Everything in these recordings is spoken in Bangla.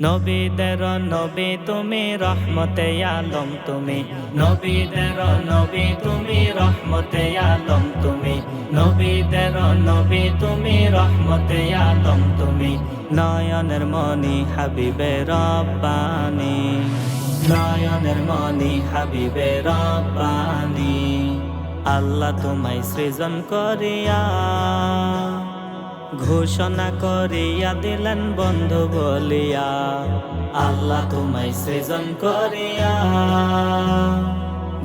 নবীদের নবী তুমি রহমতে আলম তুমি। নবীদের নবী তুমি রহমতে আলম তুমি। নবীদের নবী তুমি রহমতে আলম তুমি। নয়নের মনি হাবিবে রব্বানি। নয়নের মনি হাবিবে রব্বানি। আল্লাহ তোমায় সৃজন করিয়া ঘোষণা করিয়া দিলেন বন্ধু বলিয়া, আল্লাহ তোমায় সৃজন করিয়া।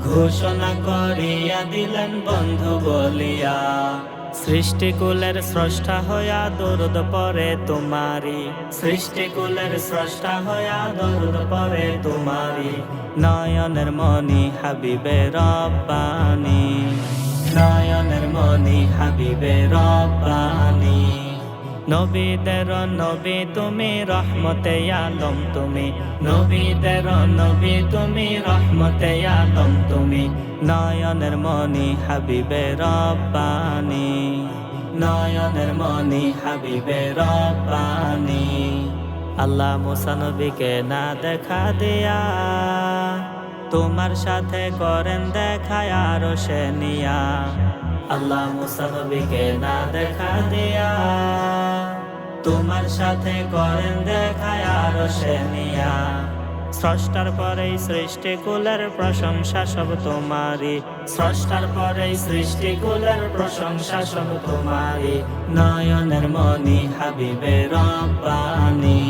ঘোষণা করিয়া দিলেন বন্ধু বলিয়া সৃষ্টিকুলের স্রষ্টা হইয়া দরুদ পরে তোমারি সৃষ্টিকুলের স্রষ্টা হইয়া দরুদ পরে তোমারি নয়নের মনি হাবিবে রব্বানি। নয়নের মনি হাবিবে রব্বানি। নবীদের নবী তুমি রহমতে আলম তুমি। নবীদের নবী তুমি রহমতে আলম তুমি। নয়নের মনি হাবিবে রব্বানি। নয়নের মনি হাবিবে রব্বানি। আল্লাহ মুসা নবীকে না দেখা দেয়া। তোমার সাথে করেন দেখায় আরও সে নিয়া। আল্লাহ মুসা নবীকে না দেখা দিয়া, তোমার সাথে করেন দেখায় আরও সে নিয়া। স্রষ্টার পরেই সৃষ্টি কুলের প্রশংসা সব তোমারি স্রষ্টার পরেই সৃষ্টি কুলের প্রশংসা সব তোমারি নয়নের মনি হাবিবে রব্বানি।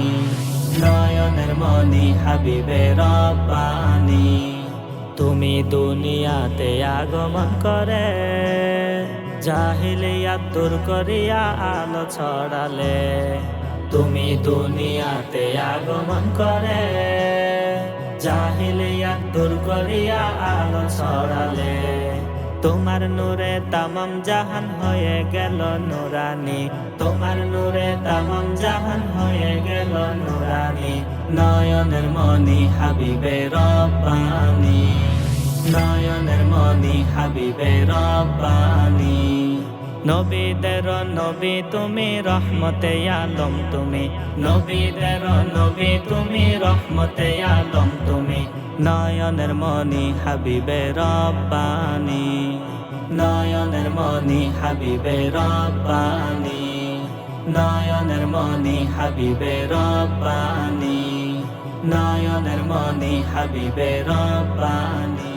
নয়নের মনি হাবিবে রব্বানি। তুমি দুনিয়াতে আগমন করে জাহিলিয়া দূর করিয়া আলো ছড়ালে। তুমি দুনিয়াতে আগমন করে জাহিলিয়া দূর করিয়া আলো ছড়ালে। তোমার নূরে তামাম জাহান হয়ে গেল নুরানি। তোমার নূরে তামাম জাহান হয়ে গেল নুরানি। নয়নের মনি হাবিবে রব্বানি নয়নের মনি হাবিবে রব্বানি নবীদের নবী তুমি রহমতে আলম তুমি নবীদের নবী তুমি রহমতে আলম তুমি নয়নের মনি হাবিবে রব্বানি নয়নের মনি হাবিবে রব্বানি নয়নের মনি হাবিবে রব্বানি নয়নের মনি হাবিবে রব্বানি।